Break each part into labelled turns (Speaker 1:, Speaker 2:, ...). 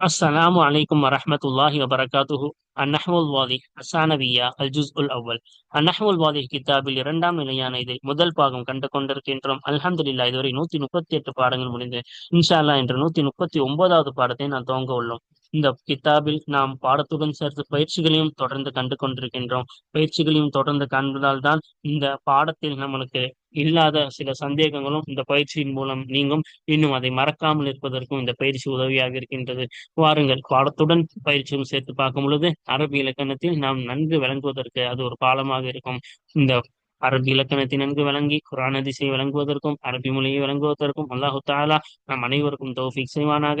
Speaker 1: அஸ்ஸலாமு அலைக்கும் வரஹ்மத்துல்லாஹி வபரகாத்துஹு அந்நஹ்வுல் வாதி அசானவியா அல் ஜுஸ் உல் அவ்வல் அந்நஹ்வுல் வாதி கிதாபில் இரண்டாம் நிலையான இதை முதல் பாகம் கண்டு கொண்டிருக்கின்றோம். அல்ஹம்துலில்லாஹ் இதுவரை நூத்தி முப்பத்தி எட்டு பாடங்கள் முடிந்து இன்ஷா அல்லாஹ் என்ற நூத்தி முப்பத்தி ஒன்பதாவது பாடத்தை நான் துவங்க உள்ளோம். இந்த கிதாபில் நாம் பாடத்துடன் சேர்த்து பயிற்சிகளையும் தொடர்ந்து கண்டு கொண்டிருக்கின்றோம். பயிற்சிகளையும் தொடர்ந்து காண்பதால் தான் இந்த பாடத்தில் நம்மளுக்கு இல்லாத சில சந்தேகங்களும் இந்த பயிற்சியின் மூலம் நீங்கும். இன்னும் அதை மறக்காமல் இருப்பதற்கும் இந்த பயிற்சி உதவியாக இருக்கின்றது. வாருங்கள் பாடத்துடன் பயிற்சியும் சேர்த்து பார்க்கும் பொழுது அரபி இலக்கணத்தில் நாம் நன்கு விளங்குவதற்கு அது ஒரு பாலமாக இருக்கும். இந்த அரபி இலக்கணத்தை நன்கு விளங்கி குரான் அதிசை விளங்குவதற்கும் அரபி மொழியை விளங்குவதற்கும் அல்லாஹு தாலா நம் அனைவருக்கும் தௌஃபிக் செய்வானாக.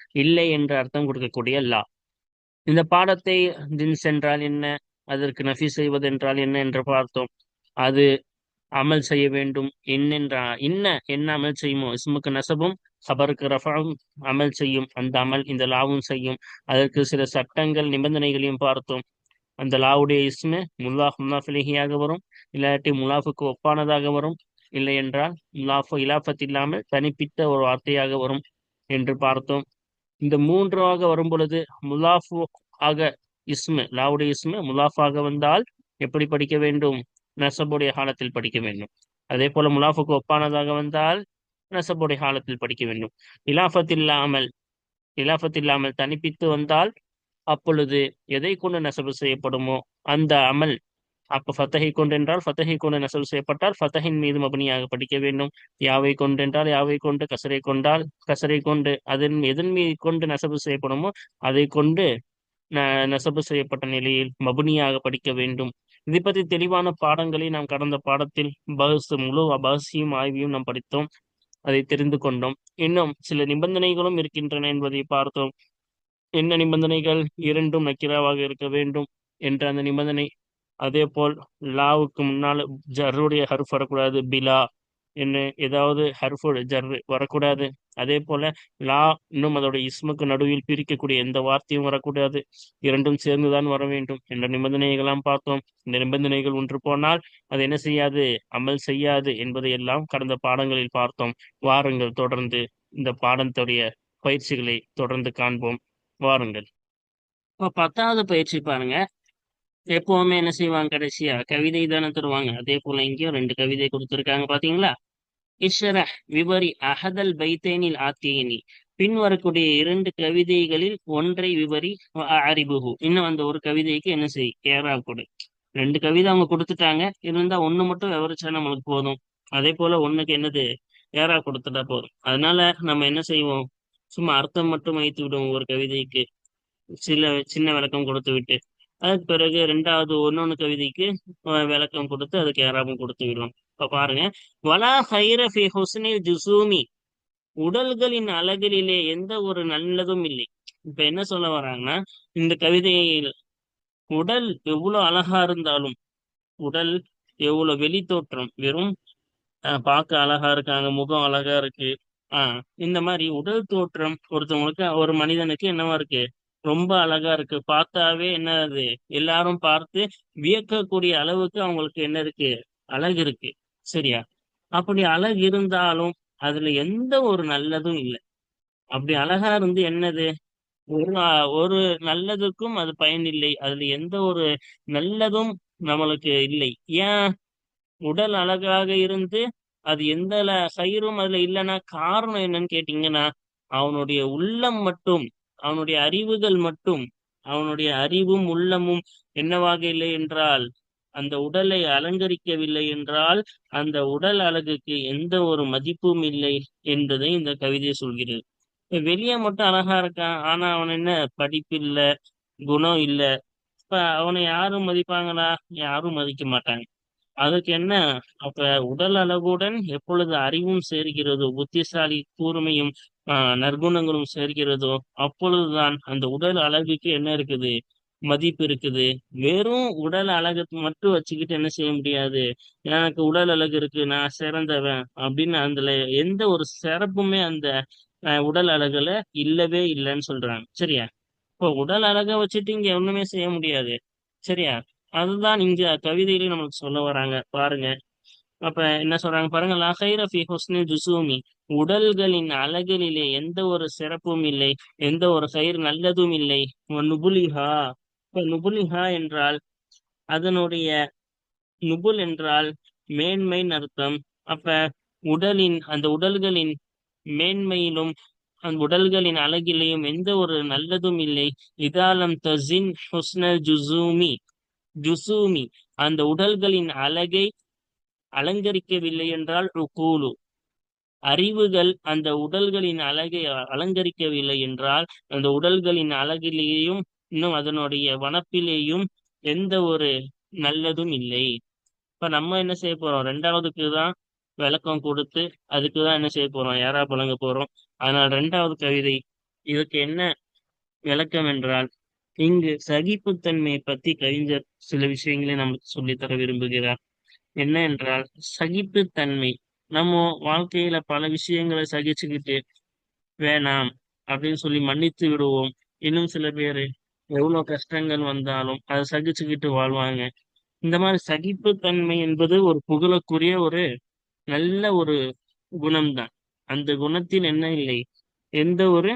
Speaker 1: இல்லை என்ற அர்த்தம் கொடுக்கக்கூடிய லா. இந்த பாடத்தை ஜின்ஸ் என்றால் என்ன? அதற்கு நஃபி செய்வது என்றால் என்ன என்று பார்த்தோம். அது அமல் செய்ய வேண்டும். என்னென்றா என்ன என்ன அமல் செய்யுமோ? இஸ்முக்கு நசபும் ஹபருக்கு ரஃபாவும் அமல் செய்யும். அந்த அமல் இந்த லாவும் செய்யும். அதற்கு சில சட்டங்கள் நிபந்தனைகளையும் பார்த்தோம். அந்த லாவுடைய இஸ்மு முல்லாஹ் முல்லாஃபிலிகியாக வரும். இல்லாட்டி முலாஃபுக்கு ஒப்பானதாக வரும். இல்லை என்றால் முலாஃபு இலாஃபத் இல்லாமல் தனிப்பித்த ஒரு வார்த்தையாக வரும் என்று பார்த்தோம். இந்த மூன்றாக வரும் பொழுது முலாஃபு ஆக இஸ்மு லாவுடைய இஸ்மு முலாஃபாக வந்தால் எப்படி படிக்க வேண்டும்? நசபுடைய காலத்தில் படிக்க வேண்டும். அதே போல முலாஃபுக்கு ஒப்பானதாக வந்தால் நசபுடைய காலத்தில் படிக்க வேண்டும். இலாஃபத் இல்லாமல் இலாஃபத் இல்லாமல் தனிப்பித்து வந்தால் அப்பொழுது எதை கொண்டு நசபு செய்யப்படுமோ அந்த அமல் அப்ப ஃபத்தகை கொண்டு என்றால் ஃபத்தகை கொண்டு நசபு செய்யப்பட்டால் ஃபத்தஹின் மீது மபனியாக படிக்க வேண்டும். யாவை கொண்டு என்றால் யாவை கொண்டு? கசரை கொண்டால் கசரை கொண்டு. அதன் எதன் மீது கொண்டு நசபு செய்யப்படுமோ அதை கொண்டு ந- செய்யப்பட்ட நிலையில் மபுனியாக படிக்க வேண்டும். இதை பற்றி தெளிவான பாடங்களை நாம் கடந்த பாடத்தில் பஹஸ் முழு பகசியும் ஆய்வையும் நாம் படித்தோம். அதை தெரிந்து கொண்டோம். இன்னும் சில நிபந்தனைகளும் இருக்கின்றன என்பதை பார்த்தோம். என்ன நிபந்தனைகள்? இரண்டும் நக்கிராவாக இருக்க வேண்டும் என்ற அந்த நிபந்தனை அதே போல் லாவுக்கு முன்னால் ஜர்ருடைய ஹர்ஃப் வரக்கூடாது. பிலா என்ன ஏதாவது ஹர்ஃபு ஜர் வரக்கூடாது. அதே போல லா இன்னும் அதோட இஸ்முக்கு நடுவில் பிரிக்கக்கூடிய எந்த வார்த்தையும் வரக்கூடாது. இரண்டும் சேர்ந்துதான் வர வேண்டும். என்ற நிபந்தனைகளாம் பார்த்தோம். இந்த நிபந்தனைகள் ஒன்று போனால் அது என்ன செய்யாது? அமல் செய்யாது என்பதை எல்லாம் கடந்த பாடங்களில் பார்த்தோம். வாருங்கள் தொடர்ந்து இந்த பாடத்துடைய பயிற்சிகளை தொடர்ந்து காண்போம். வாருங்கள். இப்போ பத்தாவது பயிற்சி பாருங்க. எப்பவுமே என்ன செய்வாங்க கடைசியா? கவிதை தானே தருவாங்க. அதே போல இங்கேயும் ரெண்டு கவிதை கொடுத்துருக்காங்க பாத்தீங்களா? இஷர விபரி அஹதல் பைத்தேனில் ஆத்தியனி. பின் வரக்கூடிய இரண்டு கவிதைகளில் ஒன்றை விபரி அறிபுகு இன்னும் அந்த ஒரு கவிதைக்கு என்ன செய்? ஏறா கொடு. ரெண்டு கவிதை அவங்க கொடுத்துட்டாங்க. இருந்தா ஒண்ணு மட்டும் விவரிச்சா நம்மளுக்கு போதும். அதே போல ஒண்ணுக்கு என்னது? ஏறா கொடுத்துட்டா போதும். அதனால நம்ம என்ன செய்வோம்? சும்மா அர்த்தம் மட்டும் வைத்து விடுவோம் ஒரு கவிதைக்கு. சில சின்ன விளக்கம் கொடுத்து விட்டு. அதுக்கு பிறகு ரெண்டாவது ஒன்னொன்னு கவிதைக்கு விளக்கம் கொடுத்து அதுக்கு ஏறாவும் கொடுத்து விடலாம். இப்ப பாருங்க. வலா ஹைர ஃபி ஹுஸ்னில் ஜுசூமி. உடல்களின் அழகிலே எந்த ஒரு நல்லதும் இல்லை. இப்ப என்ன சொல்ல வராங்கன்னா இந்த கவிதையில் உடல் எவ்வளவு அழகா இருந்தாலும் உடல் எவ்வளவு வெளி தோற்றம் வெறும் அஹ், பார்க்க அழகா இருக்காங்க முகம் அழகா இருக்கு. ஆஹ் இந்த மாதிரி உடல் தோற்றம் ஒருத்தவங்களுக்கு ஒரு மனிதனுக்கு என்னவா இருக்கு? ரொம்ப அழகா இருக்கு. பார்த்தாவே என்ன அது எல்லாரும் பார்த்து வியக்கக்கூடிய அளவுக்கு அவங்களுக்கு என்ன இருக்கு? அழகு இருக்கு. சரியா? அப்படி அழகு இருந்தாலும் அதுல எந்த ஒரு நல்லதும் இல்லை. அப்படி அழகா இருந்து என்னது? ஒரு ஒரு நல்லதுக்கும் அது பயன் இல்லை. அதுல எந்த ஒரு நல்லதும் நம்மளுக்கு இல்லை. ஏன்? உடல் அழகாக இருந்து அது எந்த சயிரும் அதுல இல்லைன்னா காரணம் என்னன்னு கேட்டீங்கன்னா அவனுடைய உள்ளம் மட்டும் அவனுடைய அறிவுகள் மட்டும் அவனுடைய அறிவும் உள்ளமும் என்னவாக இல்லை என்றால் அந்த உடலை அலங்கரிக்கவில்லை என்றால் அந்த உடல் அழகுக்கு எந்த ஒரு மதிப்பும் இல்லை என்பதை இந்த கவிதை சொல்கிறது. வெளியே மட்டும் அழகா இருக்கான் ஆனா அவன் என்ன? படிப்பு இல்ல குணம் இல்ல. இப்ப அவனை யாரும் மதிப்பாங்களா? யாரும் மதிக்க மாட்டாங்க. அதுக்கு என்ன? அப்ப உடல் அளவுடன் எப்பொழுது அறிவும் சேர்கிறதோ புத்திசாலி கூர்மையும் ஆஹ் நற்குணங்களும் சேர்கிறதோ அப்பொழுதுதான் அந்த உடல் அழகுக்கு என்ன இருக்குது? மதிப்பு இருக்குது. வெறும் உடல் அழகு மட்டும் வச்சுக்கிட்டு என்ன செய்ய முடியாது? எனக்கு உடல் அழகு இருக்கு நான் சிறந்தவன் அப்படின்னு அதுல எந்த ஒரு சிறப்புமே அந்த அஹ், உடல் அழகுல இல்லவே இல்லைன்னு சொல்றாங்க. சரியா? இப்போ உடல் அழகை வச்சுட்டு இங்க ஒண்ணுமே செய்ய முடியாது. சரியா? அதுதான் இங்க கவிதையில நமக்கு சொல்ல வராங்க. பாருங்க. அப்ப என்ன சொல்றாங்க பாருங்க? லா கைர ஃபி ஜுசூமி உடல்களின் அழகிலே எந்த ஒரு சிறப்பும் இல்லை எந்த ஒரு கயிறு நல்லதும் இல்லை. நுபுலிஹா. இப்ப நுபுலிஹா என்றால் அதனுடைய நுபுல் என்றால் மேன்மைன்னு அர்த்தம். அப்ப உடலின் அந்த உடல்களின் மேன்மையிலும் அந்த உடல்களின் அழகிலேயும் எந்த ஒரு நல்லதும் இல்லை. இதாலம் தசின் ஹுஸ்னல் ஜுசூமி ஜுசூமி. அந்த உடல்களின் அழகை அலங்கரிக்கவில்லை என்றால் ருகூலு. அறிவுகள் அந்த உடல்களின் அழகை அலங்கரிக்கவில்லை என்றால் அந்த உடல்களின் அழகிலேயும் இன்னும் அதனுடைய வனப்பிலேயும் எந்த ஒரு நல்லதும் இல்லை. இப்ப நம்ம என்ன செய்ய போறோம்? ரெண்டாவதுக்கு தான் விளக்கம் கொடுத்து அதுக்கு தான் என்ன செய்ய போறோம்? யாரா புழங்க போறோம்? அதனால் ரெண்டாவது கவிதை இதுக்கு என்ன விளக்கம் என்றால் இங்கு சகிப்புத்தன்மையை பத்தி கவிஞர் சில விஷயங்களை நமக்கு சொல்லித்தர விரும்புகிறார். என்ன என்றால் சகிப்புத்தன்மை. நம்ம வாழ்க்கையில பல விஷயங்களை சகிச்சுக்கிட்டு வேணாம் அப்படின்னு சொல்லி மன்னித்து விடுவோம். இன்னும் சில பேர் எவ்வளவு கஷ்டங்கள் வந்தாலும் அதை சகிச்சுக்கிட்டு வாழ்வாங்க. இந்த மாதிரி சகிப்புத்தன்மை என்பது ஒரு புகழக்குரிய ஒரு நல்ல ஒரு குணம்தான். அந்த குணத்தில் என்ன இல்லை. எந்த ஒரு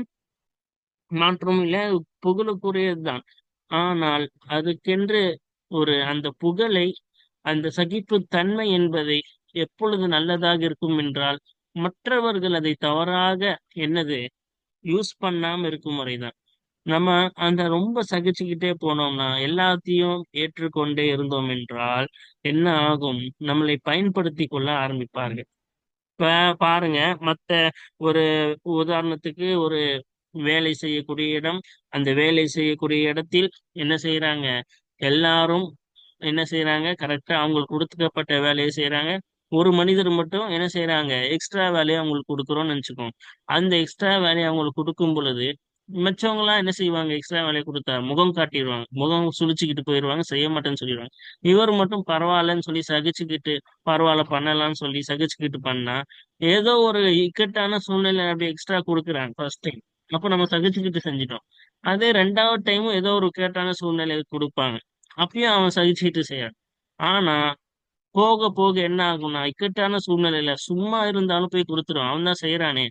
Speaker 1: மாற்றமும் இல்லை அது புகழுக்குரியதுதான். ஆனால் அதுக்கென்று ஒரு அந்த புகழை அந்த சகிப்பு தன்மை என்பதை எப்பொழுது நல்லதாக இருக்கும் என்றால் மற்றவர்கள் அதை தவறாக என்னது யூஸ் பண்ணாம இருக்கும் வரைதான். நம்ம அந்த ரொம்ப சகிச்சுக்கிட்டே போனோம்னா எல்லாத்தையும் ஏற்றுக்கொண்டே இருந்தோம் என்றால் என்ன ஆகும்? நம்மளை பயன்படுத்தி கொள்ள ஆரம்பிப்பார்கள். இப்ப பாருங்க மத்த ஒரு உதாரணத்துக்கு ஒரு வேலை செய்யக்கூடிய இடம். அந்த வேலை செய்யக்கூடிய இடத்தில் என்ன செய்யறாங்க எல்லாரும் என்ன செய்யறாங்க கரெக்டா அவங்களுக்கு கொடுத்துக்கப்பட்ட வேலையை செய்யறாங்க ஒரு மனிதர் மட்டும் என்ன செய்யறாங்க எக்ஸ்ட்ரா வேலையை அவங்களுக்கு கொடுக்குறோம்னு நினைச்சுக்கோம் அந்த எக்ஸ்ட்ரா வேலையை அவங்களுக்கு கொடுக்கும் பொழுது மிச்சவங்க என்ன செய்வாங்க? எக்ஸ்ட்ரா வேலையை கொடுத்தா முகம் காட்டிடுவாங்க. முகம் சுழிச்சுக்கிட்டு போயிடுவாங்க செய்ய மாட்டேன்னு சொல்லிடுவாங்க. இவர் மட்டும் பரவாயில்லன்னு சொல்லி சகிச்சுக்கிட்டு பரவாயில்ல பண்ணலாம்னு சொல்லி சகிச்சுக்கிட்டு பண்ணா ஏதோ ஒரு இக்கட்டான சூழ்நிலை அப்படி எக்ஸ்ட்ரா கொடுக்குறாங்க ஃபர்ஸ்ட் டைம் அப்போ நம்ம சகிச்சுக்கிட்டு செஞ்சிட்டோம். அதே ரெண்டாவது டைமும் ஏதோ ஒரு கேட்டான சூழ்நிலை கொடுப்பாங்க. அப்பயும் அவன் சகிச்சுக்கிட்டு செய்யறான். ஆனா போக போக என்ன ஆகும்னா இக்கட்டான சூழ்நிலையில சும்மா இருந்தாலும் போய் கொடுத்துருவான் அவன் தான் செய்யறானே.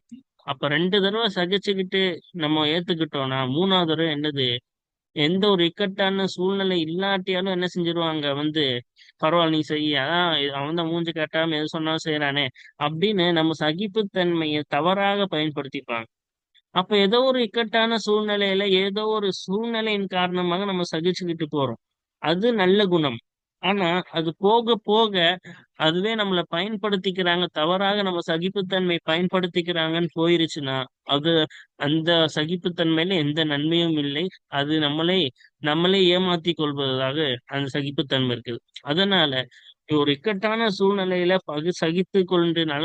Speaker 1: அப்ப ரெண்டு தடவை சகிச்சுக்கிட்டு நம்ம ஏத்துக்கிட்டோம்னா மூணாவது தடவை என்னது? எந்த ஒரு இக்கட்டான சூழ்நிலை இல்லாட்டியாலும் என்ன செஞ்சிருவாங்க? வந்து பரவாயில்ல நீ செய்ய அதான் அவன் தான் மூஞ்சி கட்டாம எது சொன்னாலும் செய்யறானே. அப்படின்னு நம்ம சகிப்புத்தன்மையை தவறாக பயன்படுத்திப்பாங்க. அப்ப ஏதோ ஒரு இக்கட்டான சூழ்நிலையில ஏதோ ஒரு சூழ்நிலையின் காரணமாக நம்ம சகிச்சுக்கிட்டு போறோம். அது நல்ல குணம். ஆனா அது போக போக அதுவே நம்மளை பயன்படுத்திக்கிறாங்க தவறாக நம்ம சகிப்புத்தன்மை பயன்படுத்திக்கிறாங்கன்னு போயிருச்சுன்னா அது அந்த சகிப்புத்தன்மையில எந்த நன்மையும் இல்லை. அது நம்மளே நம்மளே ஏமாத்தி கொள்வதாக அந்த சகிப்புத்தன்மை இருக்குது. அதனால ஒரு இக்கட்டான சூழ்நிலையில பகு சகித்து கொண்டு நல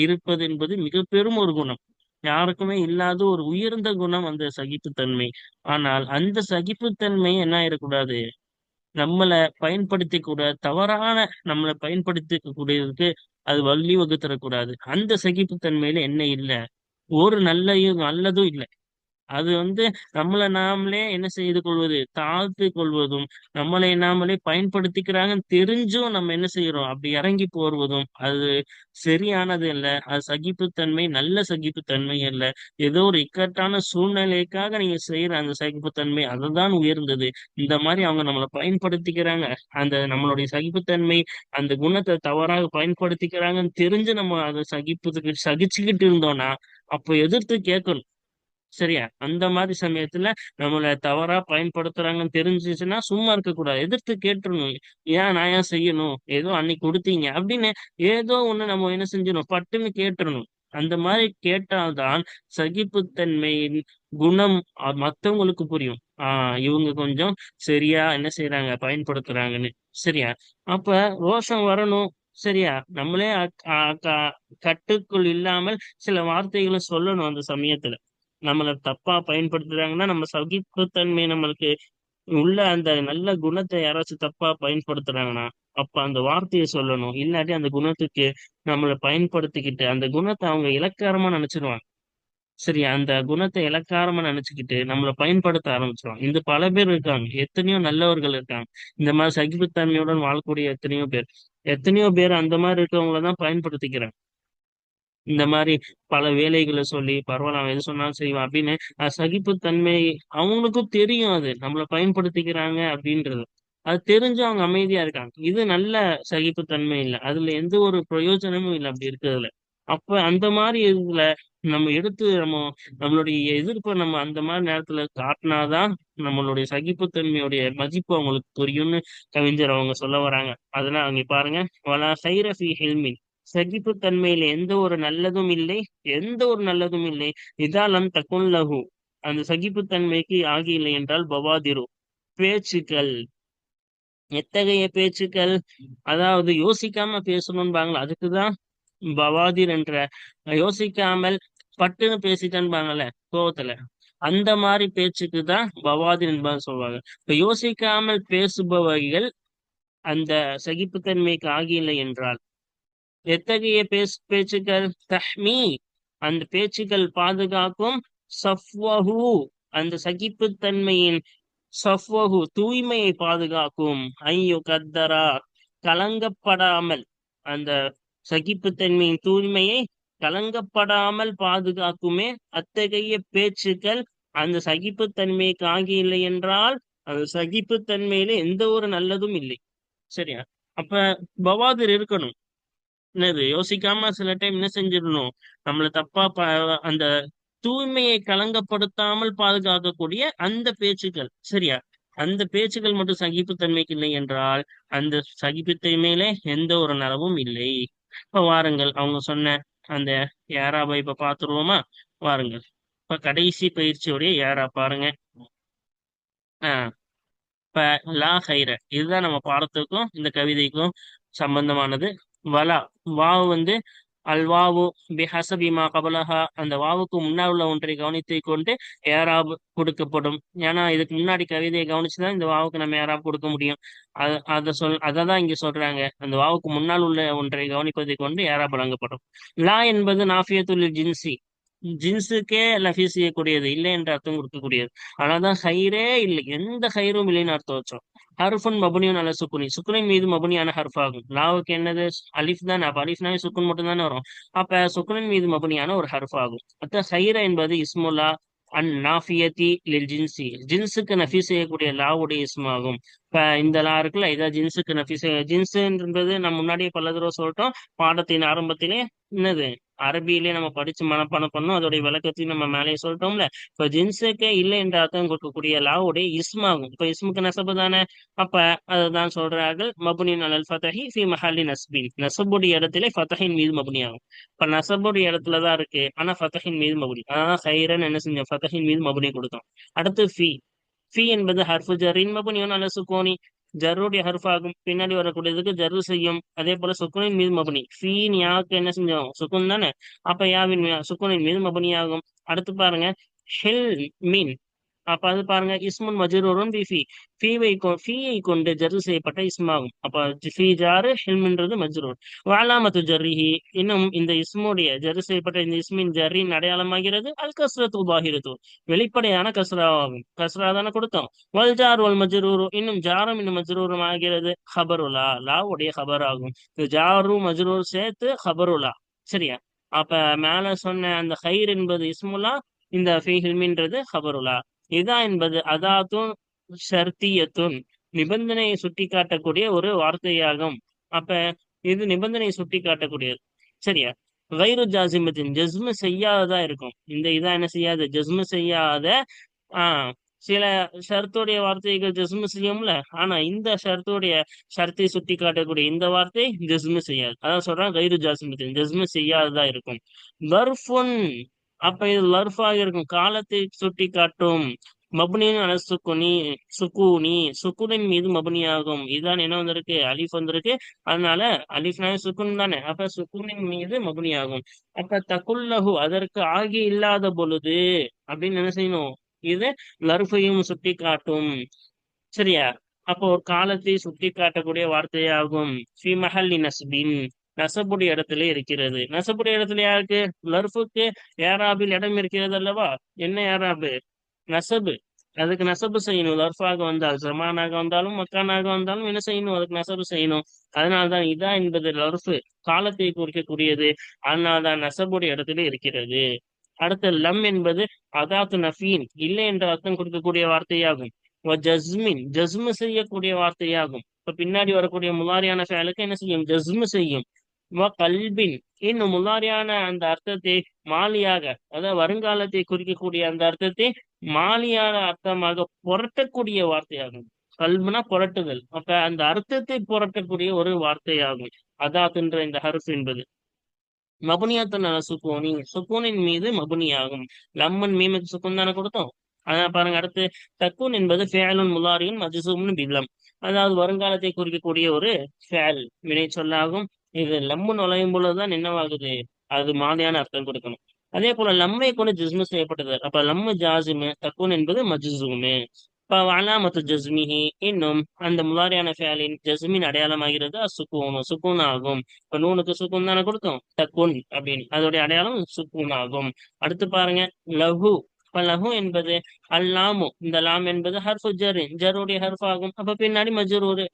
Speaker 1: இருப்பது என்பது மிக பெரும் ஒரு குணம். யாருக்குமே இல்லாத ஒரு உயர்ந்த குணம் அந்த சகிப்புத்தன்மை. ஆனால் அந்த சகிப்புத்தன்மை என்ன ஆயிடக்கூடாது நம்மளை பயன்படுத்தி கூட தவறான நம்மளை பயன்படுத்திக்க கூடியதுக்கு அது வழி வகுத்தரக்கூடாது அந்த சகிப்புத்தன்மையில என்ன இல்லை? ஒரு நல்லையும் நல்லதும் இல்லை. அது வந்து நம்மளை நாமளே என்ன செய்து கொள்வது? தாழ்த்து கொள்வதும் நம்மளை நாமளே பயன்படுத்திக்கிறாங்கன்னு தெரிஞ்சும் நம்ம என்ன செய்யறோம் அப்படி இறங்கி போடுவதும் அது சரியானது இல்லை. அது சகிப்புத்தன்மை நல்ல சகிப்புத்தன்மை இல்லை. ஏதோ ஒரு இக்கட்டான சூழ்நிலைக்காக நீங்க செய்யற அந்த சகிப்புத்தன்மை அதுதான் உயர்ந்தது. இந்த மாதிரி அவங்க நம்மளை பயன்படுத்திக்கிறாங்க. அந்த நம்மளுடைய சகிப்புத்தன்மை அந்த குணத்தை தவறாக பயன்படுத்திக்கிறாங்கன்னு தெரிஞ்சு நம்ம அதை சகிப்புக்கு சகிச்சுக்கிட்டு இருந்தோம்னா அப்ப எதிர்த்து கேட்கணும். சரியா? அந்த மாதிரி சமயத்துல நம்மள தவறா பயன்படுத்துறாங்கன்னு தெரிஞ்சிச்சுன்னா சும்மா இருக்க கூடாது எதிர்த்து கேட்டுறணும். ஏன் நான் ஏன் செய்யணும்? ஏதோ அன்னைக்கு கொடுத்தீங்க அப்படின்னு ஏதோ ஒண்ணு நம்ம என்ன செஞ்சிடணும்? பட்டுன்னு கேட்டுறணும். அந்த மாதிரி கேட்டால்தான் சகிப்புத்தன்மையின் குணம் மத்தவங்களுக்கு புரியும். ஆஹ் இவங்க கொஞ்சம் சரியா என்ன செய்யறாங்க பயன்படுத்துறாங்கன்னு. சரியா? அப்ப ரோஷம் வரணும். சரியா? நம்மளே க- கட்டுக்குள் இல்லாமல் சில வார்த்தைகளை சொல்லணும் அந்த சமயத்துல. நம்மளை தப்பா பயன்படுத்துறாங்கன்னா நம்ம சகிப்புத்தன்மை நம்மளுக்கு உள்ள அந்த நல்ல குணத்தை யாராச்சும் தப்பா பயன்படுத்துறாங்கன்னா அப்ப அந்த வார்த்தையை சொல்லணும். இல்லாட்டி அந்த குணத்துக்கு நம்மளை பயன்படுத்திக்கிட்டு அந்த குணத்தை அவங்க இலக்காரமா நினைச்சிருவாங்க. சரி அந்த குணத்தை இலக்காரமா நினைச்சுக்கிட்டு நம்மளை பயன்படுத்த ஆரம்பிச்சிருவாங்க. இந்த பல பேர் இருக்காங்க. எத்தனையோ நல்லவர்கள் இருக்காங்க. இந்த மாதிரி சகிப்புத்தன்மையுடன் வாழக்கூடிய எத்தனையோ பேர். எத்தனையோ பேர் அந்த மாதிரி இருக்கவங்கள தான் பயன்படுத்திக்கிறாங்க. இந்த மாதிரி பல வேலைகளை சொல்லி பரவாயில்ல அவன் எது சொன்னாலும் செய்வான் அப்படின்னு அது சகிப்புத்தன்மை அவங்களுக்கும் தெரியும் அது. நம்மளை பயன்படுத்திக்கிறாங்க அப்படின்றது. அது தெரிஞ்சு அவங்க அமைதியா இருக்காங்க. இது நல்ல சகிப்புத்தன்மை இல்லை. அதுல எந்த ஒரு பிரயோஜனமும் இல்லை அப்படி இருக்கிறதுல. அப்ப அந்த மாதிரி இதுல நம்ம எடுத்து நம்ம நம்மளுடைய எதிர்ப்பை நம்ம அந்த மாதிரி நேரத்துல காட்டினாதான் நம்மளுடைய சகிப்புத்தன்மையுடைய மதிப்பு அவங்களுக்கு புரியும்னு கவிஞர் அவங்க சொல்ல வராங்க. அதெல்லாம் அவங்க பாருங்க. வலா சைரஃபி ஹெல்மின். சகிப்பு சகிப்புத்தன்மையில எந்த ஒரு நல்லதும் இல்லை எந்த ஒரு நல்லதும் இல்லை. இதாலம் தக்குன் லகு அந்த சகிப்புத்தன்மைக்கு ஆகியில்லை என்றால் பவாதிரு. பேச்சுக்கள். எத்தகைய பேச்சுக்கள்? அதாவது யோசிக்காம பேசணும்பாங்களா அதுக்குதான் பவாதிர் என்ற. யோசிக்காமல் பட்டுன்னு பேசிட்டேன்பாங்கல்ல கோவத்துல. அந்த மாதிரி பேச்சுக்கு தான் பவாதிர் என்பதை சொல்லுவாங்க இப்ப யோசிக்காமல் பேசுபவர்கள் அந்த சகிப்புத்தன்மைக்கு ஆகியில்லை என்றால் எத்தகைய பேசு பேச்சுக்கள்? தஹ்மி. அந்த பேச்சுக்கள் பாதுகாக்கும். சஃப்வஹு. அந்த சகிப்புத்தன்மையின் சஃப்வஹு தூய்மையை பாதுகாக்கும். ஐயோ கத்தரா. கலங்கப்படாமல். அந்த சகிப்புத்தன்மையின் தூய்மையை கலங்கப்படாமல் பாதுகாக்குமே. அத்தகைய பேச்சுக்கள் அந்த சகிப்புத்தன்மைக்கு ஆகியில்லை என்றால் அந்த சகிப்புத்தன்மையில எந்த ஒரு நல்லதும் இல்லை. சரியா? அப்ப பவாதர் இருக்கணும். என்னது? யோசிக்காம சில டைம் என்ன செஞ்சிடணும்? நம்மள தப்பா அந்த தூய்மையை கலங்கப்படுத்தாமல் பாதுகாக்கக்கூடிய அந்த பேச்சுக்கள். சரியா? அந்த பேச்சுக்கள் மட்டும் சகிப்புத்தன்மைக்கு இல்லை என்றால் அந்த சகிப்புத்தன்மையில எந்த ஒரு நலவும் இல்லை. இப்ப வாருங்கள் அவங்க சொன்ன அந்த யாராபை இப்ப பாத்துருவோமா? வாருங்கள். இப்ப கடைசி பயிற்சியோடைய யாரா? பாருங்க. ஆஹ் இப்ப லா ஹைர. இதுதான் நம்ம பாடத்துக்கும் இந்த கவிதைக்கும் சம்பந்தமானது. வலா வாவு வந்து அல் வாவு கபலஹா. அந்த வாவுக்கு முன்னால் உள்ள ஒன்றை கவனித்து கொண்டு ஏராப் கொடுக்கப்படும். ஏன்னா இதுக்கு முன்னாடி கவிதையை கவனிச்சுதான் இந்த வாவுக்கு நம்ம ஏராப் கொடுக்க முடியும். அத அதை சொல் அதை தான் இங்க சொல்றாங்க. அந்த வாவுக்கு முன்னால் உள்ள ஒன்றை கவனிப்பதை கொண்டு ஏராப் வழங்கப்படும். லா என்பது நாஃபியத்துல் ஜின்சி. ஜின்ஸுக்கே லஃபி செய்யக்கூடியது இல்லை என்ற அர்த்தம் கொடுக்கக்கூடியது. ஆனாதான் ஹைரே இல்லை. எந்த ஹைரும் இல்லைன்னு அர்த்தம் வச்சோம். ஹர்ஃபுன் மபுனியும் அல்ல சுக்குனி. சுக்குனின் மீது மபுனியான ஹர்ஃப் ஆகும். லாவுக்கு என்னது? அலிஃப் தானே. அப்ப அலிஃப்னாவே சுக்குன் மட்டும் தானே வரும். அப்ப சுக்குனின் மீது மபுனியான ஒரு ஹர்ஃப் ஆகும். அத்த ஹைர என்பது இஸ்முல்லா அன் நாஃபியத்தி லில் ஜின்சி. ஜின்ஸுக்கு நஃபி செய்யக்கூடிய லாவுடைய இஸ்மாகும் இப்ப இந்த லா இருக்குல்ல இதான் ஜின்ஸுக்கு நஃபி செய்ய ஜின்ஸ் நம்ம முன்னாடியே பல தடவை சொல்லிட்டோம். பாடத்தின் ஆரம்பத்திலே என்னது? அரபியிலே நம்ம படிச்சு மனப்பாடம் பண்ணோம். அதோடைய விளக்கத்தையும் நம்ம மேலேயே சொல்லிட்டோம்ல. இப்ப ஜின்ஸுக்கு இல்லை என்ற அர்த்தம் கொடுக்கக்கூடிய லாவுடைய இஸ்மாகும். இப்ப இஸ்முக்கு நசபு தானே? அப்ப அதுதான் சொல்றார்கள் மபுனின் அலல் ஃபதஹி ஃபி மஹாலி நஸ்பின் நசபுடைய இடத்துல ஃபதஹின் மீது மபுனி ஆகும். இப்ப நசபுடைய இடத்துல தான் இருக்கு. ஆனா ஃபதஹின் மீது மபுனி. அதான் ஹைரன் என்ன செஞ்சோம் ஃபதஹின் மீது மபுனி கொடுத்தோம் அடுத்து ஃபி. ஃபி என்பது ஹர்ஃபுஜரின் மபுனியோன் அல்ல ஜருடைய ஹர்ஃப் ஆகும் பின்னாடி வரக்கூடியதுக்கு ஜரு செய்யும். அதே போல சுக்குனின் மீது மபுனி. ஃபீன் யாவுக்கு என்ன செஞ்சோம் சுக்குன் தானே? அப்ப யாவின் சுக்குனின் மீது மபுனி ஆகும் அடுத்து பாருங்க ஹில் மீன். அப்ப அது பாருங்க இஸ்முன் மஜ்ரூரும் பி ஃபி. ஃபீவை ஃபீயை கொண்டு ஜர்ரு செய்யப்பட்ட இஸ்மாகும். அப்ப ஜ- ஃபீ ஜாரு ஹில்முன்றது மஜ்ரூர். வாலாமத்து ஜர்ரிஹி. இன்னும் இந்த இஸ்முடைய ஜர்ரு செய்யப்பட்ட இந்த இஸ்மின் ஜர்ரின் அடையாளமாகிறது அல் கஸ்ரத்து பாஹிரத்து. வெளிப்படையான கஸ்ரா ஆகும் கஸ்ரா தானே கொடுத்தோம். வல் ஜார் வல் மஜ்ரூரு. இன்னும் ஜாரும் இன்னும் மஜ்ரூரும் ஆகிறது ஹபருலா லா உடைய ஹபர் ஆகும் இந்த ஜாரு மஜ்ரூர் சேர்த்து ஹபருலா சரியா? அப்ப மேல சொன்ன அந்த ஹைர் என்பது இஸ்முலா இந்த ஃபீஹில்மின்றது ஹபருலா இதா என்பது அதாத்தும் ஷர்த்தியத்துன் நிபந்தனையை சுட்டி காட்டக்கூடிய ஒரு வார்த்தையாகும். அப்ப இது நிபந்தனையை சுட்டி காட்டக்கூடியது சரியா? வைரு ஜாசிமத்தின் ஜஸ்மு செய்யாததா இருக்கும். இந்த இதா என்ன செய்யாது? ஜஸ்மு செய்யாத ஆஹ் சில ஷர்த்துடைய வார்த்தைகள் ஜஸ்மு செய்யும்ல? ஆனா இந்த ஷர்த்துடைய ஷர்த்தை சுட்டி காட்டக்கூடிய இந்த வார்த்தை ஜஸ்மு செய்யாது. அதான் சொல்றான் கைரு ஜாசிமத்தின் ஜஸ்மு செய்யாததா இருக்கும். பர்ஃபுன் அப்ப இது லர்ஃபாக இருக்கும். காலத்தை சுட்டி காட்டும் மபுனின் அல சுக்குனி சுக்குனி சுக்குனின் மீது மபுனியாகும். இதுதான் என்ன வந்திருக்கு? அலிஃப் வந்திருக்கு. அதனால அலிஃப்னா சுக்குன் தானே. அப்ப சுக்குனின் மீது மபுனியாகும். அப்ப தகுல்லஹு அதற்கு ஆகி இல்லாத பொழுது அப்படின்னு என்ன செய்யணும்? இது லர்ஃபையும் சுட்டி காட்டும் சரியா? அப்போ ஒரு காலத்தை சுட்டி காட்டக்கூடிய வார்த்தையாகும். ஃபி மஹல்லி நஸ்பின். நசபுடைய இடத்துல இருக்கிறது. நசபுடைய இடத்துல யாருக்கு? லர்ஃபுக்கு ஏராபில் இடம் இருக்கிறது அல்லவா என்ன ஏராபு? நசபு. அதுக்கு நசபு செய்யணும். லர்ஃபாக வந்தால் ஜமானாக வந்தாலும் மக்கானாக வந்தாலும் என்ன செய்யணும்? அதுக்கு நசபு செய்யணும். அதனால்தான் இதா என்பது லர்ஃபு. காலத்தை குறிக்கக்கூடியது. அதனால்தான் நசபுடைய இடத்துல இருக்கிறது. அடுத்து லம் என்பது அதாத்து நஃபீன். இல்லை என்ற அர்த்தம் கொடுக்கக்கூடிய வார்த்தையாகும். ஜஸ்மின். ஜஸ்மு செய்யக்கூடிய வார்த்தையாகும். இப்ப பின்னாடி வரக்கூடிய முலாரியான ஃபேலுக்கு என்ன செய்யும்? ஜஸ்மு செய்யும். கல்பின் இன்னும் முலாரியான அந்த அர்த்தத்தை மாலியாக அதாவது வருங்காலத்தை குறிக்கக்கூடிய அந்த அர்த்தத்தை மாலியான அர்த்தமாக புரட்டக்கூடிய வார்த்தையாகும். கல்புனா புரட்டுதல். அப்ப அந்த அர்த்தத்தை புரட்டக்கூடிய ஒரு வார்த்தையாகும். அதாத்துன்ற இந்த ஹருஃப் என்பது. மபுனியாத்தன் சுக்கூனி சுக்கூனின் மீது மபுனியாகும். லம்மன் மீமுக்கு சுக்குன் தானே கொடுத்தோம்? அதான் பாருங்க அடுத்து தக்கூன் என்பது ஃபேலுன் முலாரியும் மஜிசூம்னு பிலம் அதாவது வருங்காலத்தை குறிக்கக்கூடிய ஒரு ஃபேல். வினை சொல்லாகும் இது லம்மு நுழையும் பொழுதுதான் என்னவாகுது? அது மாதிரியான அர்த்தம் கொடுக்கணும். அதே போல லம்மை கொண்டு ஜிஸ்மு செய்யப்பட்டது. அப்ப லம்மு ஜாசிமு தக்கூன் என்பது மஜ்சூமு இப்ப அலாமத்து ஜஸ்மிஹி இன்னும் அந்த முலாரியான ஃபேலின் ஜஸ்மின் அடையாளமாகிறது சுக்கூன் சுக்கூன் ஆகும். இப்ப நூனுக்கு சுக்கூன் தானே கொடுத்தோம். தக்குன் அப்படின்னு. அதோடைய அடையாளம் சுக்கூன் ஆகும். அடுத்து பாருங்க லஹு இப்ப லஹு என்பது அல்லாமு. இந்த லாம் என்பது ஹர்ஃபு ஜரு ஜருடைய ஹர்ஃப் ஆகும். அப்ப பின்னாடி மஜ்ரூரு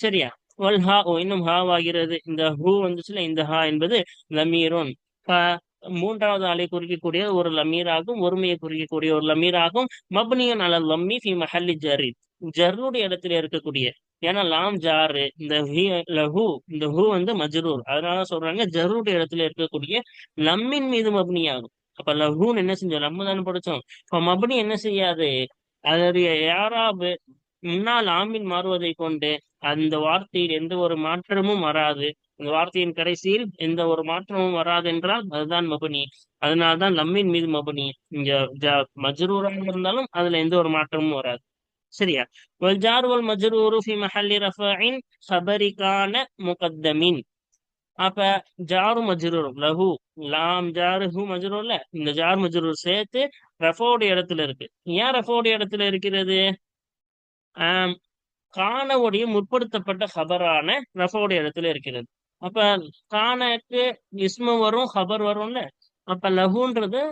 Speaker 1: சரியா? வல் ஹா ஓ இன்னும் ஹாவாகிறது. இந்த ஹூ வந்துச்சுல இந்த ஹா என்பது லமீரோன். மூன்றாவது ஆளை குறிக்கக்கூடிய ஒரு லமீராகும் ஒருமையை குறிக்கக்கூடிய ஒரு லமீராகும். மப்னியன் அல லம்மி ஃபி மஹல்லி ஜரி. ஜர்ருடைய இடத்துல இருக்கக்கூடிய ஏன்னா லாம் ஜாரு இந்த ஹூ இந்த ஹூ வந்து மஜ்ரூர். அதனால சொல்றாங்க ஜர்ருடைய இடத்துல இருக்கக்கூடிய லம்மின் மீது மபுனியாகும். அப்ப லஹூன்னு என்ன செஞ்சோம்? லம்மு தானே படிச்சோம். இப்ப மப்னி என்ன செய்யாது? அதனுடைய யாராபு முன்னால் ஆமின் மாறுவதை கொண்டு அந்த வார்த்தையில் எந்த ஒரு மாற்றமும் வராது. அந்த வார்த்தையின் கடைசியில் எந்த ஒரு மாற்றமும் வராது என்றால் அதுதான் மபுனி. அதனால்தான் லம்மின் மீது மபுனி. இங்க மஜ்ரூராக இருந்தாலும் அதுல எந்த ஒரு மாற்றமும் வராது. சரியா? வல்ஜார் வல் மஜ்ரூரு ஃபி மஹல்லி ரஃபின் ஹபரிகான முகத்தமின். அப்ப ஜாரு மஜ்ரூர் லஹு லாம் ஜாரு மஜ்ரூர்ல இந்த ஜார் மஜ்ரூர் சேர்த்து ரஃபோட இடத்துல இருக்கு. ஏன் ரஃபோட இடத்துல இருக்கிறது? ஆஹ் கானவுடைய முற்படுத்தப்பட்ட ஹபரான ரஃபோடைய இடத்துல இருக்கிறது. அப்ப கானக்கு இஸ்மு வரும் ஹபர் வரும்ல? அப்ப லஹுன்றது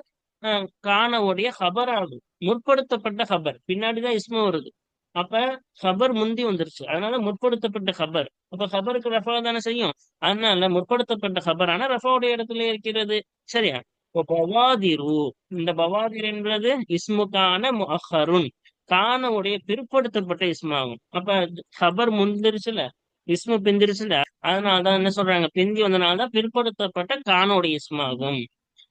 Speaker 1: கானவுடைய ஹபர் ஆகும் முற்படுத்தப்பட்ட ஹபர் பின்னாடிதான் இஸ்மு வருது. அப்ப ஹபர் முந்தி வந்துருச்சு. அதனால முற்படுத்தப்பட்ட ஹபர் அப்ப ஹபருக்கு ரஃபா தானே செய்யும்? அதனால முற்படுத்தப்பட்ட ஹபரான ரஃபாவுடைய இடத்துல இருக்கிறது. சரியா? பவாதிரு. இந்த பவாதிர் என்பது இஸ்முக்கான முஹருன் கானவுடைய பிற்படுத்தப்பட்ட இஸ்மாகும். அப்ப ஹபர் முந்திருச்சுல இஸ்மு பிந்திருச்சுல அதனாலதான் என்ன சொல்றாங்க? பிந்தி வந்தனாலதான் பிற்படுத்தப்பட்ட கானோடைய இஸ்மாகும்.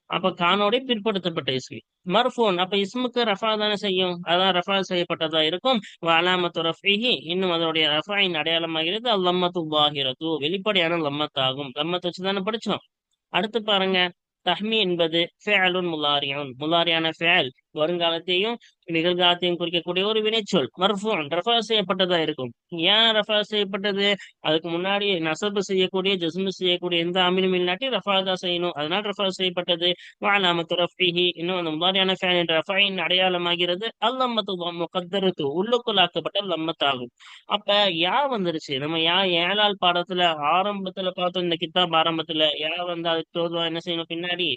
Speaker 1: அப்ப கானோடைய பிற்படுத்தப்பட்ட இஸ்மி. மர்ஃபோன் அப்ப இஸ்முக்கு ரஃபா தானே செய்யும்? அதான் ரஃபா செய்யப்பட்டதா இருக்கும். அலாமத்து ரஃபிஹி இன்னும் அதனுடைய ரஃபாயின் அடையாளமாகிறது அல்லம்மத்து பாகிரத்து வெளிப்படையான லம்மத்தாகும். லம்மத்தை வச்சு தானே படிச்சோம். அடுத்து பாருங்க தஹ்மி என்பது ஃபேலுன் முலாரியான் முலாரியான ஃபேல் வருங்காலத்தையும் நிகழ்காலத்தையும் குறிக்கக்கூடிய ஒரு வினைச்சொல் மர்ஃபூன் ரஃபா செய்யப்பட்டதா இருக்கும். ஏன் ரஃபா செய்யப்பட்டது? அதுக்கு முன்னாடி நசபு செய்யக்கூடிய ஜஸ்மு செய்யக்கூடிய எந்த அமிலும் இல்லாட்டி ரஃபா தான் செய்யணும். அதனால ரஃபா செய்யப்பட்டது. வாலாமத்து ரஃபிஹி இன்னும் அந்த மாதிரியான ஃபேன் ரஃபாயின் அடையாளமாகிறது. அல்லம்மத்து முகத்தருத்து உள்ளுக்குள்ளாக்கப்பட்ட லம்மத்தாகும் அப்ப யா வந்துருச்சு? நம்ம யா ஏழால் பாடத்துல ஆரம்பத்துல பார்த்தோம் இந்த கித்தாப் ஆரம்பத்துல. யா வந்து அதுக்கு தோதுவா என்ன செய்யணும்? பின்னாடி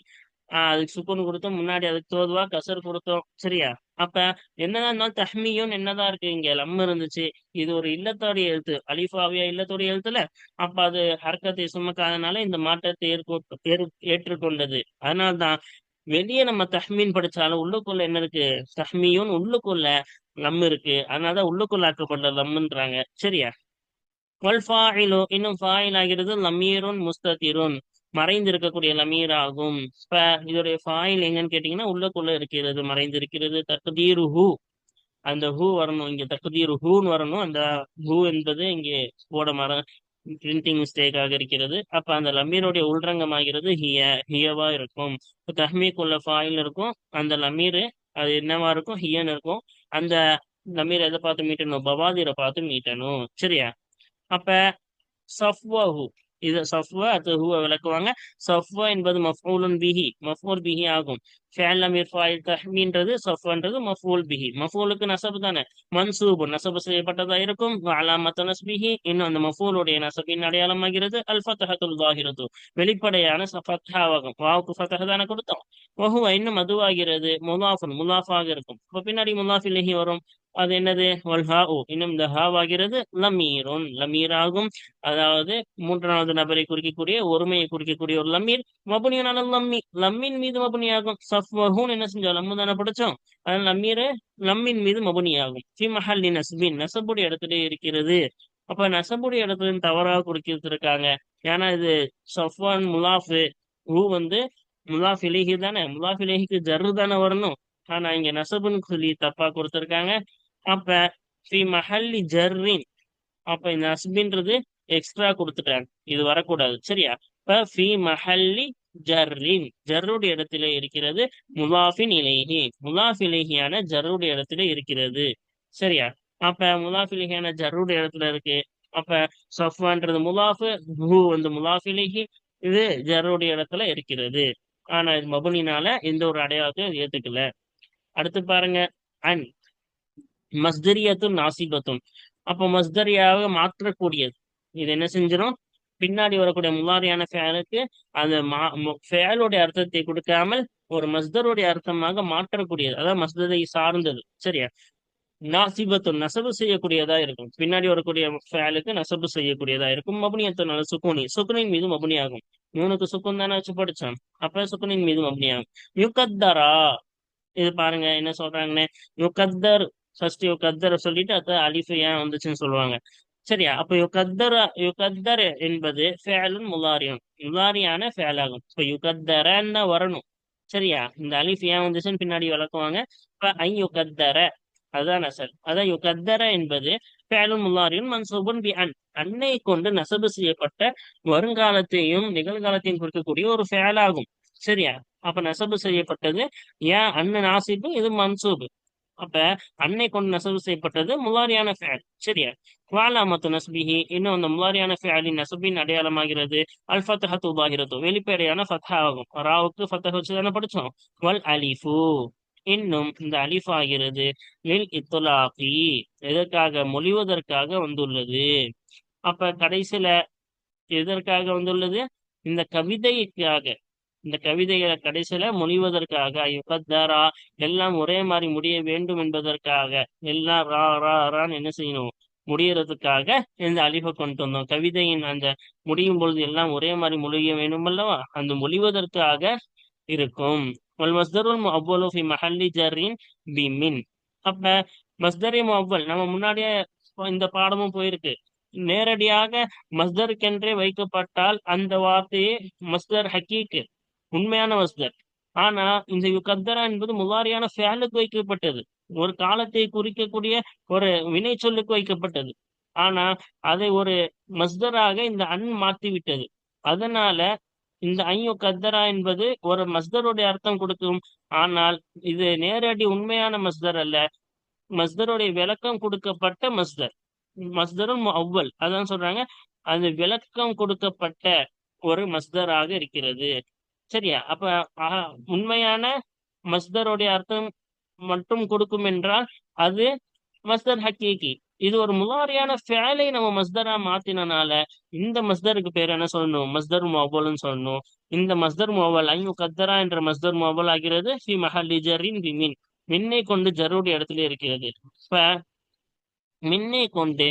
Speaker 1: அதுக்கு சுக்குன் கொடுத்தோம் முன்னாடி அதுக்கு தோதுவா கசர் கொடுத்தோம். சரியா? அப்ப என்னதான் இருந்தாலும் தஹ்மியும் என்னதான் இருக்கு? இங்க லம் இருந்துச்சு. இது ஒரு இல்லத்தோடைய எழுத்து. அலிஃபாவியா இல்லத்தோடைய எழுத்துல. அப்ப அது ஹர்க்கத்தை சுமக்காதனால இந்த மாற்றத்தை ஏற்கொ ஏற்றுக்கொண்டது. அதனால்தான் வெளியே நம்ம தஹ்மீன் படிச்சாலும் உள்ளுக்குள்ள என்ன இருக்கு? தஹ்மியும் உள்ளுக்குள்ள லம் இருக்கு. அதனாலதான் உள்ளுக்குள்ள ஆக்கப்பட்ட லம்ன்றாங்க. சரியா? வல் ஃபாயிலு இன்னும் ஃபாயில் ஆகிறது லமீருன் முஸ்ததிருன். மறைந்திருக்கக்கூடிய லமீர் ஆகும் இப்ப இதோடைய ஃபாயில் எங்கன்னு கேட்டீங்கன்னா உள்ளக்குள்ள இருக்கிறது மறைந்திருக்கிறது தகுதீரு ஹூ அந்த ஹூ வரணும் இங்க தகுதீரு ஹூன்னு வரணும். அந்த ஹூ என்பது இங்கே போட மர பிரிண்டிங் மிஸ்டேக்காக இருக்கிறது. அப்ப அந்த லமீருடைய உள்ரங்கமாகிறது ஹிய ஹியவா இருக்கும். தஹ்மீக்குள்ள ஃபாயில் இருக்கும். அந்த லமீர் அது என்னவா இருக்கும்? ஹியன்னு இருக்கும். அந்த லமீர் எதை பார்த்து மீட்டணும்? பவாதிரை பார்த்து மீட்டணும். சரியா? அப்ப சஃப்வஹு. இது சஃப்வா அது ஹுவ விளக்குவாங்க. சஃப்வா என்பது மஃபூலுன் பிஹி. மஃபூல் பிஹி ஆகும். ஃபேல் அமீர் ஃபாயில் தஹ்மீன்றது சஃப்வன்றது மஃபூல் பிஹி. மஃபூலுக்கு நசபு தானே? மன்சூபு. நசபு செய்யப்பட்டதா இருக்கும்? அலாமத்து நஸ்பிஹி இன்னும் அந்த மஃபூலுடைய நசபின் அடையாளமாகிறது. அல் ஃபத்தஹத்துல் தாஹிரத்து வெளிப்படையான ஃபத்ஹாவாகும். வாவுக்கு ஃபத்தஹ தானே கொடுத்தோம். வஹுவ இன்னும் அதுவாகிறது. முலாஃபுன். முலாஃபாக இருக்கும். இப்போ பின்னாடி முலாஃப் வரும். அது என்னது? வல் ஹா இன்னும் இந்த ஹாவாகிறது லமீர் ஆகும் அதாவது மூன்றாவது நபரை குறிக்கக்கூடிய ஒருமையை குறிக்கக்கூடிய ஒரு லம்மீர் மபுனியனால லம்மி. லம்மின் மீது மபுனியாகும். சஃப்வஹூன் என்ன செஞ்சோம்? லம்மு தானே படிச்சோம். அதனால லம்மீர் லம்மின் மீது மபுனியாகும். ஃபி மஹல்லி நஸ்பின். நசபுடைய இடத்துல இருக்கிறது. அப்ப நசபுடைய இடத்துல தவறாக குறிக்கிருக்காங்க ஏன்னா இது சஃப்வான் முலாஃபு. ஹூ வந்து முலாஃப் இலேஹி தானே. முலாஃப் இலேஹிக்கு ஜர்ரு தானே வரணும். ஆனா இங்க நசபுன்னு சொல்லி தப்பா கொடுத்திருக்காங்க. அப்ப ஃபி மஹல்லி ஜர்ரின். அப்ப இந்த அஸ்பின்றது எக்ஸ்ட்ரா கொடுத்துட்டாங்க. இது வரக்கூடாது. சரியா? இப்ப ஃபி மஹல்லி ஜர்ரின். ஜர்ருடைய இடத்துல இருக்கிறது முலாஃபின் இலேஹி முலாஃப் இலேஹியான ஜர்ருடைய இடத்துல இருக்கிறது. சரியா? அப்ப முலாஃப் இலேஹியான ஜர்ருடைய இடத்துல இருக்கு. அப்ப சஃப்வான்றது முலாஃபு ஹூ வந்து முலாஃப் இலேஹி இது ஜர்ருடைய இடத்துல இருக்கிறது. ஆனா இது மபுனினால எந்த ஒரு அடையாளத்தையும் ஏத்துக்கல. அடுத்து பாருங்க. அன் மஸ்தரியத்தும் நாசிபத்தும். அப்போ மஸ்தரியாக மாற்றக்கூடியது. இது என்ன செஞ்சிடும் பின்னாடி வரக்கூடிய முலாரியான ஃபேலுக்கு அந்த மா ஃபேலுடைய அர்த்தத்தை கொடுக்காமல் ஒரு மஸ்தருடைய அர்த்தமாக மாற்றக்கூடியது. அதாவது மஸ்தரை சார்ந்தது. சரியா? நாசிபத்து நசபு செய்யக்கூடியதா இருக்கும். பின்னாடி வரக்கூடிய ஃபேலுக்கு நசபு செய்யக்கூடியதா இருக்கும். மபுனியத்தினால சுக்குனி. சுக்குனின் மீது மபுனியாகும். இவனுக்கு மூணுக்கு சுக்குன் தானே வச்சு படிச்சோம். அப்ப சுக்குனின் மீது மபுனியாகும். யுகத்தரா. இது பாருங்க என்ன சொல்றாங்கன்னு? யுகத்தர் ஃபர்ஸ்ட் யுகத்தர் சொல்லிட்டு அத்த அலிஃபு ஏன் வந்துச்சுன்னு சொல்லுவாங்க. சரியா? அப்ப யுகத்தர யுகத்தர் என்பது ஃபேலுன் முலாரியம். முலாரியான ஃபேல் ஆகும் இப்ப யுகத்தரன்னு வரணும். சரியா? இந்த அலிஃப் ஏன் வந்துச்சுன்னு பின்னாடி வளர்க்குவாங்க இப்ப ஐ யுகத்தர அதான் நசல் அதான் யுகத்தர என்பது ஃபேலுன் முலாரியும் மன்சூபுன் பி அன். அன்னை கொண்டு நசபு செய்யப்பட்ட வருங்காலத்தையும் நிகழ்காலத்தையும் குறிக்கக்கூடிய ஒரு ஃபேல் ஆகும் சரியா? அப்ப நசபு செய்யப்பட்டது ஏன் அண்ணன் நாசிபு இது மன்சூபு. அப்ப அன்னை கொண்டு நெசவு செய்யப்பட்டது முலாரியான ஃபேல். சரியா? வாலாமத்து நஸ்பிஹி இன்னும் அந்த முலாரியான ஃபேலின் நசபின் அடையாளமாகிறது. அல் ஃபத்தஹத்து உபாகிறது வெளிப்படையான ஃபத்தா ஆகும் ராவுக்கு ஃபத்தஹ் வச்சு தானே படிச்சோம் வல் அலிஃபு இன்னும் இந்த அலிஃப் ஆகிறது லில் இத்துலாஃபி எதற்காக? மொழிவதற்காக வந்துள்ளது. அப்ப கடைசியில எதற்காக வந்துள்ளது? இந்த கவிதைக்காக. இந்த கவிதைகளை கடைசியில மொழிவதற்காக யுகத்தாரா எல்லாம் ஒரே மாதிரி முடிய வேண்டும் என்பதற்காக எல்லாம் ரா ரா ரான்னு என்ன செய்யணும்? முடியறதுக்காக இந்த அழிவை கொண்டு வந்தோம். கவிதையின் அந்த முடியும் பொழுது எல்லாம் ஒரே மாதிரி மொழிய வேண்டும் அல்லவா? அந்த மொழிவதற்காக இருக்கும். வல் மஸ்தருல் முஅவ்வலு மஹல்லி ஜரின் பிமின் அப்ப மஸ்தரி அவ்வல் நம்ம முன்னாடியே இந்த பாடமும் போயிருக்கு. நேரடியாக மஸ்தருக்கென்றே வைக்கப்பட்டால் அந்த வார்த்தையே மஸ்தர் ஹக்கீக்கு. உண்மையான மஸ்தர் ஆனா இந்த யுகத்தரா என்பது முவாரியான ஃபேலுக்கு வைக்கப்பட்டது. ஒரு காலத்தை குறிக்கக்கூடிய ஒரு வினை சொல்லுக்கு வைக்கப்பட்டது. ஆனா அதை ஒரு மஸ்தராக இந்த அன் மாற்றி விட்டது அதனால இந்த ஐயோ கத்தரா என்பது ஒரு மஸ்தருடைய அர்த்தம் கொடுக்கும். ஆனால் இது நேரடி உண்மையான மஸ்தர் அல்ல. மஸ்தருடைய விளக்கம் கொடுக்கப்பட்ட மஸ்தர். மஸ்தரும் அவ்வல். அதான் சொல்றாங்க அது விளக்கம் கொடுக்கப்பட்ட ஒரு மஸ்தராக இருக்கிறது. சரியா? அப்ப உண்மையான மஸ்தருடைய அர்த்தம் மட்டும் கொடுக்கும் என்றால் அது மஸ்தர் ஹக்கீகி. இது ஒரு முலாரியான ஃபேலை நம்ம மஸ்தரா மாத்தினனால இந்த மஸ்தருக்கு பேர் என்ன சொல்லணும்? மஸ்தர் முஅவ்வல்னு சொல்லணும். இந்த மஸ்தர் முஅவ்வல் ஐயோ கத்தரா என்ற மஸ்தர் முஅவ்வல் ஆகிறது ஃபி மஹல்லி ஜர்ரின் பி மின். மின்னை கொண்டு ஜருடைய இடத்துல இருக்கிறது. இப்ப மின்னை கொண்டு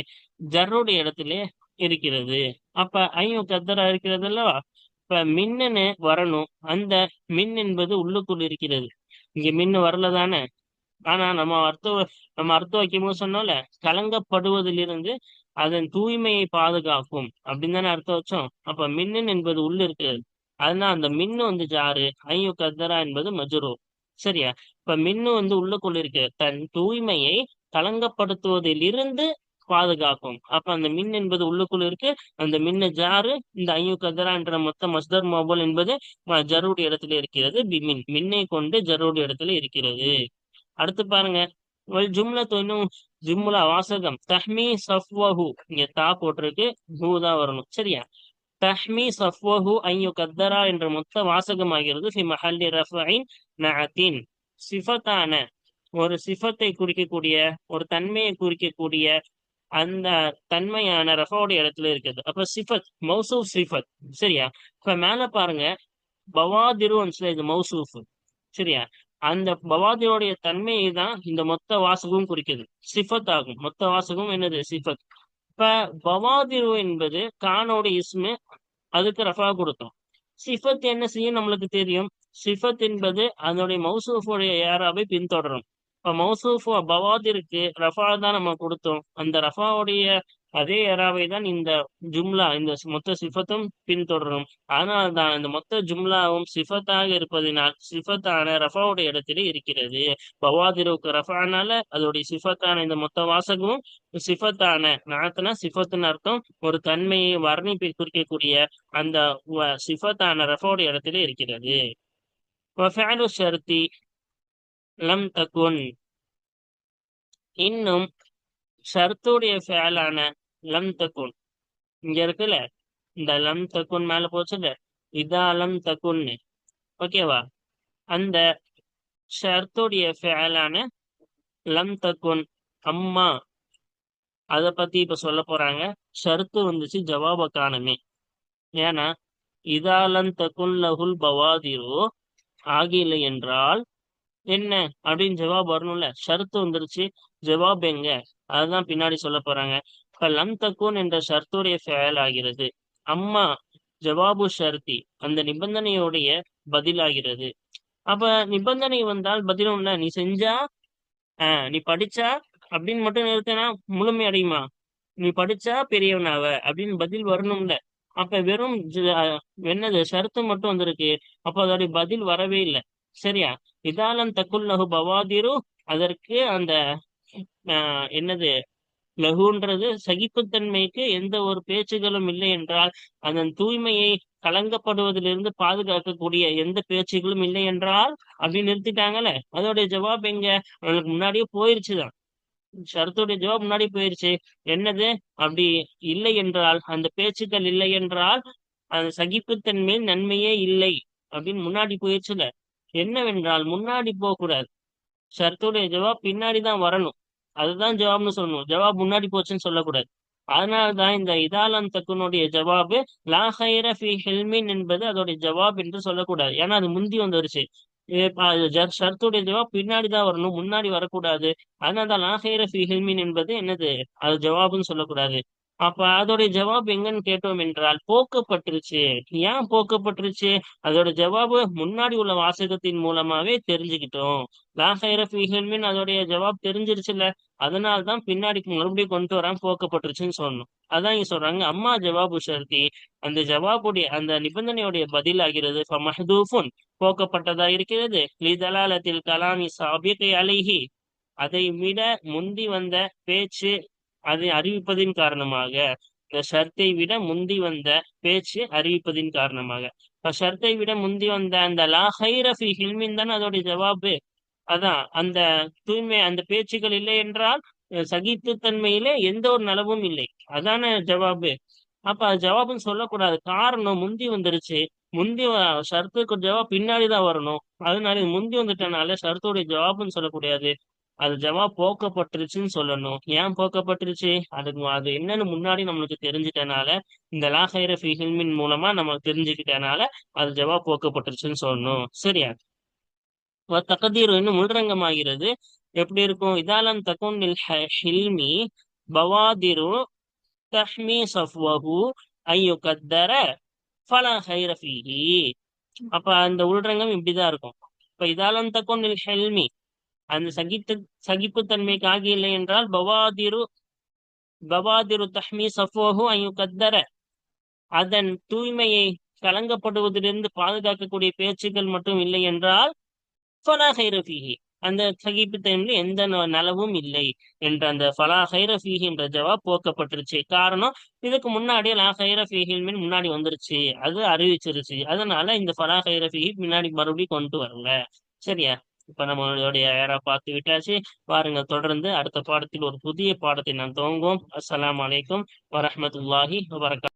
Speaker 1: ஜருடைய இடத்துல இருக்கிறது. அப்ப ஐயோ கத்தரா இருக்கிறது அல்லவா? இப்ப மின்னுன்னு வரணும். அந்த மின் என்பது உள்ளுக்குள் இருக்கிறது. இங்க மின்னு வரல தானே ஆனா நம்ம அர்த்த நம்ம அர்த்தம் வைக்கும்போது சொன்னோம்ல கலங்கப்படுவதிலிருந்து அதன் தூய்மையை பாதுகாக்கும். அப்படின்னு தானே அர்த்தம் வச்சோம். அப்ப மின்னன் என்பது உள்ள இருக்கிறது. அதனால அந்த மின்னு வந்து ஜாரு ஐயோ கத்தரா என்பது மஜுரோ. சரியா? இப்ப மின்னு வந்து உள்ளுக்குள்ள இருக்கு. தன் தூய்மையை கலங்கப்படுத்துவதிலிருந்து பாதுகாக்கும். அப்ப அந்த மின் என்பது உள்ளுக்குள் இருக்கு. அந்த மின்ன ஜாரு இந்த ஐயு கதரா என்ற மொத்த மஸ்தர் மோபல் என்பது ஜருடைய இடத்துல இருக்கிறது. பிமின் மின்னை கொண்டு ஜருடைய இடத்துல இருக்கிறது. அடுத்து பாருங்க. ஜும்ல இன்னும் ஜும்லா வாசகம். தஹ்மி சஃப்வஹு. இங்க தா போட்டிருக்கு. ஹூதா வரணும். சரியா? தஹ்மி சஃப்வஹு ஐயு கத்தரா என்ற மொத்த வாசகமாகிறது. ஃபி மஹல்லி ரஃபைன் நஅத்தின். சிஃபத்தான. ஒரு சிஃபத்தை குறிக்கக்கூடிய ஒரு தன்மையை குறிக்கக்கூடிய அந்த தன்மையான ரஃபாவுடைய இடத்துல இருக்குது. அப்ப சிஃபத் மௌசூப் சிஃபத் சரியா? இப்ப மேல பாருங்க பவாதிரு இது மௌசூஃப் சரியா? அந்த பவாதியோடைய தன்மையை தான் இந்த மொத்த வாசகமும் குறிக்குது. சிஃபத் ஆகும். மொத்த வாசகம் என்னது? சிஃபத். இப்ப பவாதிரு என்பது கானோட இஸ்மு அதுக்கு ரஃபா கொடுத்தோம். சிஃபத் என்ன செய்யும்? நம்மளுக்கு தெரியும். சிஃபத் என்பது அதனுடைய மௌசூஃபுடைய யாராவை பின்தொடரும். மௌசூஃபு பவாதிற்கு ரஃபா தான் நம்ம கொடுத்தோம். அந்த ரஃபாவுடைய அதே எறாவை தான் இந்த ஜும்லா இந்த மொத்த சிஃபத்தும் பின்தொடரும். ஆனால் தான் இந்த மொத்த ஜும்லாவும் சிஃபத்தாக இருப்பதினால் சிஃபத்தான ரஃபாவுடைய இடத்திலே இருக்கிறது. பவாதிருக்கு ரஃபானால அதோடைய சிஃபத்தான இந்த மொத்த வாசகமும் சிஃபத்தான நாத்தனா சிஃபத்துன்னு அர்த்தம். ஒரு தன்மையை வர்ணிப்பை குறிக்கக்கூடிய அந்த சிஃபத்தான ரஃபாவுடைய இடத்திலே இருக்கிறது. ஷர்த்தி லம் தகுன். இன்னும் ஷர்த்துடைய ஃபேலான லம் தகுன். இங்க இருக்குல்ல இந்த லம் தகுன் மேல போச்சுல இதா லம் தகுன்னு. ஓகேவா அந்த ஷர்த்துடைய ஃபேலான லம் தகுன் அம்மா. அத பத்தி இப்ப சொல்ல போறாங்க. ஷர்த்து வந்துச்சு ஜவாப காணமே. ஏன்னா இதாலன் தகுன் லகுல் பவாதிரோ ஆகியில்லை என்றால் என்ன? அப்படின்னு ஜவாப் வரணும்ல. ஷர்த்து வந்துருச்சு. ஜவாப் எங்க? அதுதான் பின்னாடி சொல்ல போறாங்க. இப்ப லம் தக்கூன் என்ற ஷர்த்துடைய ஃபேல் ஆகிறது. அம்மா ஜவாபு ஷர்த்தி அந்த நிபந்தனையுடைய பதிலாகிறது. அப்ப நிபந்தனை வந்தால் பதிலும்ல நீ செஞ்சா ஆஹ் நீ படிச்சா அப்படின்னு மட்டும் நிறுத்தினா முழுமை அடையுமா? நீ படிச்சா பெரியவனாவ? அப்படின்னு பதில் வரணும்ல. அப்ப வெறும் என்னது? ஷர்த்து மட்டும் வந்திருக்கு. அப்ப அதோடைய பதில் வரவே இல்லை. சரியா? இதாலம் தக்குல் லகு பவாதிரு அதற்கு அந்த என்னது லகுன்றது சகிப்புத்தன்மைக்கு எந்த ஒரு பேச்சுகளும் இல்லை என்றால் அதன் தூய்மையை கலங்கப்படுவதிலிருந்து பாதுகாக்கக்கூடிய எந்த பேச்சுகளும் இல்லை என்றால் அப்படின்னு நிறுத்திட்டாங்கல்ல அதோடைய ஜவாப் எங்க? அவனுக்கு முன்னாடியே போயிருச்சுதான் ஷரத்துடைய ஜவாப் முன்னாடி போயிருச்சு. என்னது? அப்படி இல்லை என்றால் அந்த பேச்சுக்கள் இல்லை என்றால் அந்த சகிப்புத்தன்மையில் நன்மையே இல்லை. அப்படின்னு முன்னாடி போயிருச்சுல. என்னவென்றால் முன்னாடி போக கூடாது ஷர்த்துடைய ஜவாப் பின்னாடி தான் வரணும். அதுதான் ஜவாப்னு சொல்லணும். ஜவாப் முன்னாடி போச்சுன்னு சொல்லக்கூடாது. அதனால்தான் இந்த இதாலம் தக்குனுடைய ஜவாபு லா ஹைர ஃபி ஹெல்மின் என்பது அதோடைய ஜவாப் என்று சொல்லக்கூடாது. ஏன்னா அது முந்தி வந்துருச்சு. ஷர்த்துடைய ஜவாப் பின்னாடி தான் வரணும் முன்னாடி வரக்கூடாது. அதனால்தான் லா ஹைர ஃபி ஹெல்மின் என்பது என்னது? அது ஜவாப்னு சொல்லக்கூடாது. அப்ப அதோடைய ஜவாப் எங்கன்னு கேட்டோம் என்றால் போக்கப்பட்டுருச்சு. ஏன் போக்கப்பட்டுருச்சு? அதோட ஜவாபு முன்னாடி உள்ள வாசகத்தின் மூலமாவே தெரிஞ்சுக்கிட்டோம். லாஹைரஃபிஹல்மின் அதோடைய ஜவாப் தெரிஞ்சிருச்சுல்ல அதனால தான் பின்னாடி மறுபடியும் கொண்டு வராம போக்கப்பட்டுருச்சுன்னு சொன்னோம். அதான் இங்க சொல்றாங்க அம்மா ஜவாபு ஷர்த்தி அந்த ஜவாபுடைய அந்த நிபந்தனையுடைய பதில் ஆகிறது மஹதூஃபுன் போக்கப்பட்டதா இருக்கிறது? லிதலாலத்தில் கலாமி சாபிகை அலைஹி. அதை விட முந்தி வந்த பேச்சு அதை அறிவிப்பதின் காரணமாக இந்த ஷர்த்தை விட முந்தி வந்த பேச்சு அறிவிப்பதின் காரணமாக. இப்ப ஷர்த்தை விட முந்தி வந்த அந்த லா ஹைரஃபி ஹில்மின் தான் அதோடைய ஜவாபு? அதான் அந்த தூய்மை அந்த பேச்சுகள் இல்லை என்றால் சகித்துத்தன்மையிலே எந்த ஒரு நலவும் இல்லை. அதான ஜவாபு? அப்ப அது ஜவாபுன்னு சொல்லக்கூடாது. காரணம் முந்தி வந்துருச்சு. முந்தி ஷர்த்துக்கு ஜவாப் பின்னாடிதான் வரணும். அதனால முந்தி வந்துட்டனால ஷர்த்துடைய ஜவாப்னு சொல்லக்கூடாது. அது ஜவா போக்கப்பட்டுருச்சுன்னு சொல்லணும். ஏன் போக்கப்பட்டுருச்சு? அதுக்கு அது என்னன்னு முன்னாடி நம்மளுக்கு தெரிஞ்சுட்டனால இந்த லாஹைர ஃபிஹில்மின் மூலமா நம்ம தெரிஞ்சுக்கிட்டனால அது ஜவா போக்கப்பட்டுருச்சுன்னு சொல்லணும். சரியா? தகதீர் இன்னும் உள்ரங்கமாகிறது எப்படி இருக்கும்? இதாலன் தகுன் ஹில்மி பவாதிரு தஹ்மி சஃப்வஹு ஐயோ கத்தர ஃபலா ஹைரஃபிஹி அப்ப அந்த உள்ரங்கம் இப்படிதான் இருக்கும். இப்ப இதாலன் தகுன் ஹெல்மி அந்த சகித்து சகிப்புத்தன்மைக்காக இல்லை என்றால் பவாதிரு பவாதிரு தஹ்மி சஃபோஹு கத்தர அதன் தூய்மையை கலங்கப்படுவதிலிருந்து பாதுகாக்கக்கூடிய பேச்சுக்கள் மட்டும் இல்லை என்றால் ஃபலா ஹைரஃபிஹி அந்த சகிப்பு டைம்ல எந்த நலவும் இல்லை என்ற அந்த ஃபலா ஹைரஃபீஹி என்ற ஜவாப் போக்கப்பட்டுருச்சு. காரணம் இதுக்கு முன்னாடியே லா ஹைர ஃபீஹின் முன்னாடி வந்துருச்சு. அது அறிவிச்சிருச்சு. அதனால இந்த ஃபலா ஹைர முன்னாடி மறுபடியும் கொண்டு வரல. சரியா? இப்ப நம்மளுடைய ஏரா பார்த்து விட்டாச்சு. பாருங்க தொடர்ந்து அடுத்த பாடத்தில் ஒரு புதிய பாடத்தை நான் துவங்குவோம். அஸ்லாம் அலைக்கும் வரமத்துல்லாஹி வரகா